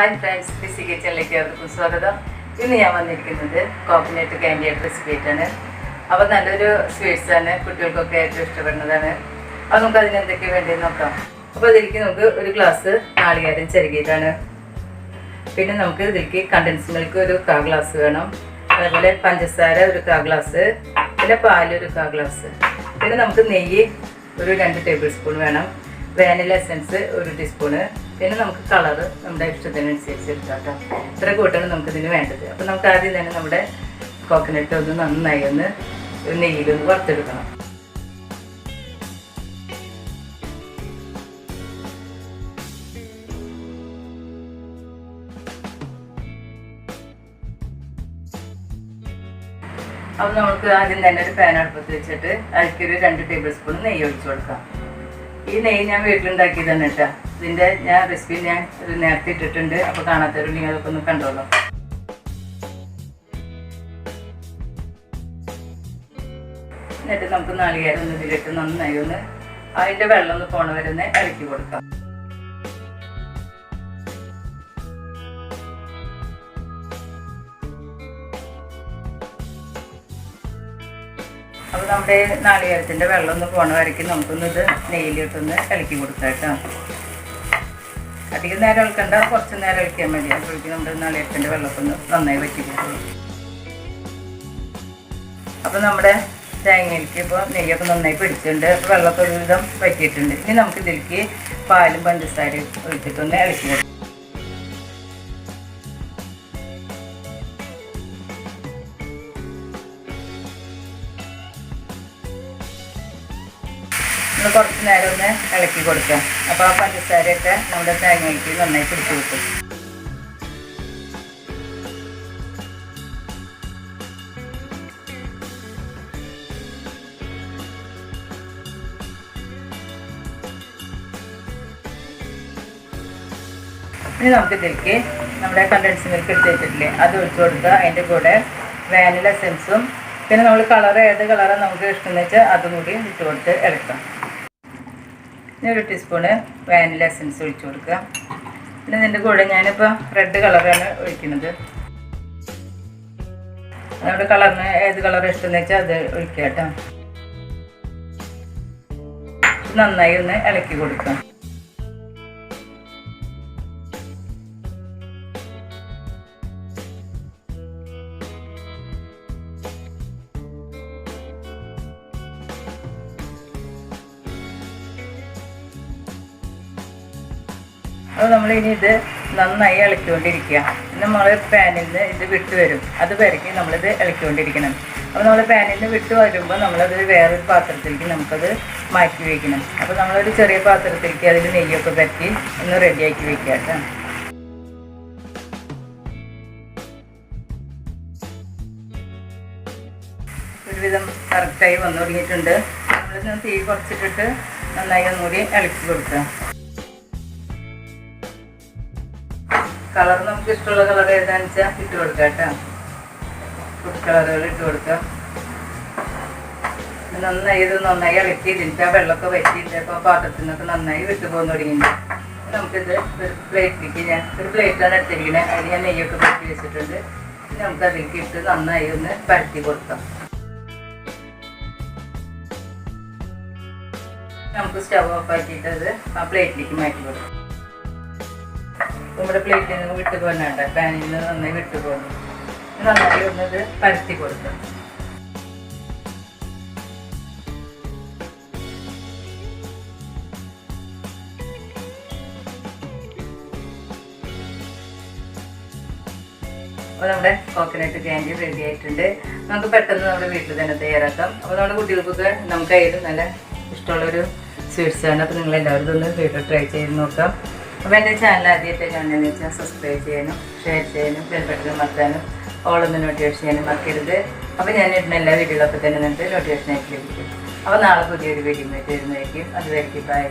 Hi friends fizzy കിച്ചണിലേക്ക് അവർക്കും സ്വാഗതം. ഇന്ന് ഞാൻ വന്നിരിക്കുന്നത് കോക്കനട്ട് കാൻഡിയായിട്ട് റെസിപ്പിയായിട്ടാണ് അപ്പോൾ നല്ലൊരു സ്വീറ്റ്സാണ് കുട്ടികൾക്കൊക്കെ ഏറ്റവും ഇഷ്ടപ്പെടുന്നതാണ്. അപ്പോൾ നമുക്ക് അതിന് എന്തൊക്കെ വേണ്ടതെന്ന് നോക്കാം. അപ്പോൾ അതിലേക്ക് നമുക്ക് ഒരു ഗ്ലാസ് നാളികേരം ചെറുകിയതാണ്. പിന്നെ നമുക്ക് ഇതിലേക്ക് കണ്ടൻസ് മിൽക്ക് ഒരു കാ ഗ്ലാസ് വേണം. അതുപോലെ പഞ്ചസാര ഒരു കാ ഗ്ലാസ് പിന്നെ പാൽ ഒരു കാ ഗ്ലാസ് പിന്നെ നമുക്ക് നെയ്യ് ഒരു രണ്ട് ടേബിൾ സ്പൂൺ വേണം. വാനില എസൻസ് ഒരു ടീസ്പൂണ് പിന്നെ നമുക്ക് കളറ് നമ്മുടെ ഇഷ്ടത്തിനനുസരിച്ച് എടുക്കാം ഇത്ര കൂട്ടാണ് നമുക്കിതിന് വേണ്ടത്. അപ്പോൾ നമുക്ക് ആദ്യം തന്നെ നമ്മുടെ കോക്കനട്ട് ഒന്ന് നന്നായി ഒന്ന് നെയ്യിലൊന്ന് വറുത്തെടുക്കണം. അപ്പം നമുക്ക് ആദ്യം തന്നെ ഒരു പാൻ അടുപ്പത്ത് വെച്ചിട്ട് അതിലേക്ക് ഒരു രണ്ട് ടേബിൾ സ്പൂൺ നെയ്യ് ഒഴിച്ചു കൊടുക്കാം. ഈ നെയ്യ് ഞാൻ വീട്ടിലുണ്ടാക്കിയതാണ് കേട്ടോ. ഇതിന്റെ ഞാൻ റെസിപ്പി ഞാൻ ഒരു നേരത്തെ ഇട്ടിട്ടുണ്ട്. അപ്പോൾ കാണാത്തരും അതൊക്കെ ഒന്ന് കണ്ടോളൂ. എന്നിട്ട് നമുക്ക് നാളികേരം ഒന്ന് ഇതിലിട്ട് നന്നായി ഒന്ന് അതിന്റെ വെള്ളം ഒന്ന് പോണ വരെ ഒന്ന് ഇളക്കി കൊടുക്കാം. അപ്പോൾ നമ്മുടെ നാളികേരത്തിന്റെ വെള്ളം ഒന്ന് പോണ വരയ്ക്ക് നമുക്കൊന്ന് ഇത് നെയ്യിലിട്ടൊന്ന് ഇളക്കി കൊടുക്കാം അധികം നേരം ഇളക്കണ്ട കുറച്ച് നേരം ഇളക്കിയാൽ മതി. അപ്പോഴേക്കും നമ്മുടെ നാളികേരത്തിന്റെ വെള്ളമൊക്കെ നന്നായി വറ്റിക്കും അപ്പോൾ നമ്മുടെ തേങ്ങയിലേക്ക് ഇപ്പോൾ നെയ്യൊക്കെ നന്നായി പിടിച്ചിട്ടുണ്ട്. വെള്ളമൊക്കെ ഒരുവിധം വറ്റിയിട്ടുണ്ട്. ഇനി നമുക്ക് ഇതിലേക്ക് പാലും പഞ്ചസാരയും ഒഴിച്ചിട്ടൊന്ന് ഇളക്കി കൊടുക്കാം. നമ്മൾ കുറച്ച് നേരം ഒന്ന് ഇളക്കി കൊടുക്കാം അപ്പോൾ ആ പഞ്ചസാരയൊക്കെ നമ്മുടെ തേങ്ങയ്ക്ക് നന്നായി പിടിച്ചു കിട്ടും. ഇനി നമുക്ക് ഇതിലേക്ക് നമ്മുടെ കണ്ടൻസ് മിൽക്ക് എടുത്ത് വെച്ചിട്ടില്ലേ അത് ഒഴിച്ചു കൊടുക്കുക. അതിന്റെ കൂടെ വാനില സെൻസും പിന്നെ നമ്മൾ കളർ ഏത് കളറാണ് നമുക്ക് ഇഷ്ടം എന്ന് വെച്ചാൽ അതും കൂടി ഇട്ട് കൊടുത്ത് ഇളക്കാം പിന്നെ ഒരു ടീസ്പൂണ് വാനില എസൻസ് ഒഴിച്ചു കൊടുക്കുക. പിന്നെ ഇതിന്റെ കൂടെ ഞാനിപ്പോൾ റെഡ് കളറാണ് ഒഴിക്കുന്നത്. നമ്മുടെ കളറിന് ഏത് കളർ ഇഷ്ടം എന്ന് വെച്ചാൽ അത് ഒഴിക്കുക കേട്ടോ. നന്നായി ഒന്ന് ഇളക്കി കൊടുക്കാം അപ്പോൾ നമ്മൾ ഇനി ഇത് നന്നായി ഇളക്കിക്കൊണ്ടിരിക്കുക. നമ്മൾ പാനിൽ നിന്ന് ഇത് വിട്ട് വരും. അത് പെരക്കി നമ്മളിത് ഇളക്കിക്കൊണ്ടിരിക്കണം. അപ്പോൾ നമ്മൾ പാനിൽ നിന്ന് വിട്ട് വരുമ്പോൾ നമ്മളത് വേറൊരു പാത്രത്തിലേക്ക് നമുക്കത് മാറ്റി വയ്ക്കണം അപ്പോൾ നമ്മളൊരു ചെറിയ പാത്രത്തിലേക്ക് അതിൽ നെയ്യൊക്കെ പറ്റി ഒന്ന് റെഡിയാക്കി വെക്കുക കേട്ടോ. ഒരുവിധം കറക്റ്റായി വന്നു തുടങ്ങിയിട്ടുണ്ട്. നമ്മളിത് തീ കുറച്ചിട്ടിട്ട് നന്നായി ഒന്നുകൂടി ഇളക്കി കൊടുക്കുക. കളർ നമുക്ക് ഇഷ്ടമുള്ള കളർ ഏതാണെന്ന് വെച്ചാൽ ഇട്ട് കൊടുക്കാം കേട്ടോ. ഫുഡ് കളറുകൾ ഇട്ട് കൊടുക്കാം. നന്നായി ഇത് നന്നായി ഇളക്കി ഇതിന്റെ ആ വെള്ളമൊക്കെ വറ്റിയിട്ട് അപ്പോൾ പാത്രത്തിൽ നിന്നൊക്കെ നന്നായി വിട്ടു പോകുന്ന തുടങ്ങിയിട്ടുണ്ട്. നമുക്കിത് ഒരു പ്ലേറ്റിലേക്ക് ഞാൻ ഒരു പ്ലേറ്റാണ് എടുത്തിരിക്കുന്നത് അതിൽ ഞാൻ നെയ്യൊക്കെ പറ്റി വെച്ചിട്ടുണ്ട്. നമുക്ക് അതിലേക്ക് ഇട്ട് നന്നായി ഒന്ന് പരത്തി കൊടുക്കാം. നമുക്ക് സ്റ്റവ് ഓഫ് ആക്കിയിട്ട് അത് ആ പ്ലേറ്റിലേക്ക് മാറ്റി കൊടുക്കാം. നമ്മുടെ പ്ലേറ്റിൽ നിന്ന് വിട്ടു പോകുന്നുണ്ട് പാനിൽ നിന്ന് നന്നായി വിട്ടു പോകുന്നു നന്നായി ഒന്നത് പരത്തി കൊടുക്കും അപ്പോൾ നമ്മുടെ കോക്കനട്ട് ക്യാൻഡി റെഡി ആയിട്ടുണ്ട്. നമുക്ക് പെട്ടെന്ന് നമ്മുടെ വീട്ടിൽ തന്നെ തയ്യാറാക്കാം. അപ്പോൾ നമ്മുടെ കുട്ടികൾക്കൊക്കെ നമുക്കായിട്ട് നല്ല ഇഷ്ടമുള്ളൊരു സ്വീറ്റ്സ് ആണ്. അപ്പോൾ നിങ്ങൾ എല്ലാവരും ഒന്ന് വീട്ടിൽ ട്രൈ ചെയ്ത് നോക്കാം. അപ്പോൾ എന്റെ ചാനൽ ആദ്യമായിട്ട് കാണുന്നതെന്ന് വെച്ചാൽ സബ്സ്ക്രൈബ് ചെയ്യാനും ഷെയർ ചെയ്യാനും ബെൽബട്ടൺ മറക്കാനും ഓളൊന്ന് നോട്ടിഫിക്കേഷൻ ചെയ്യാനും മറക്കരുത്. അപ്പോൾ ഞാൻ ഇടുന്ന എല്ലാ വീഡിയോകളൊക്കെ തന്നെ നിങ്ങൾക്ക് നോട്ടിഫിക്കേഷൻ ആയിട്ട് ലഭിക്കും. അപ്പോൾ നാളെ പുതിയൊരു വീഡിയോ ആയിട്ട് വരുന്നതായിരിക്കും. അതുവരെയ്ക്കും ബൈ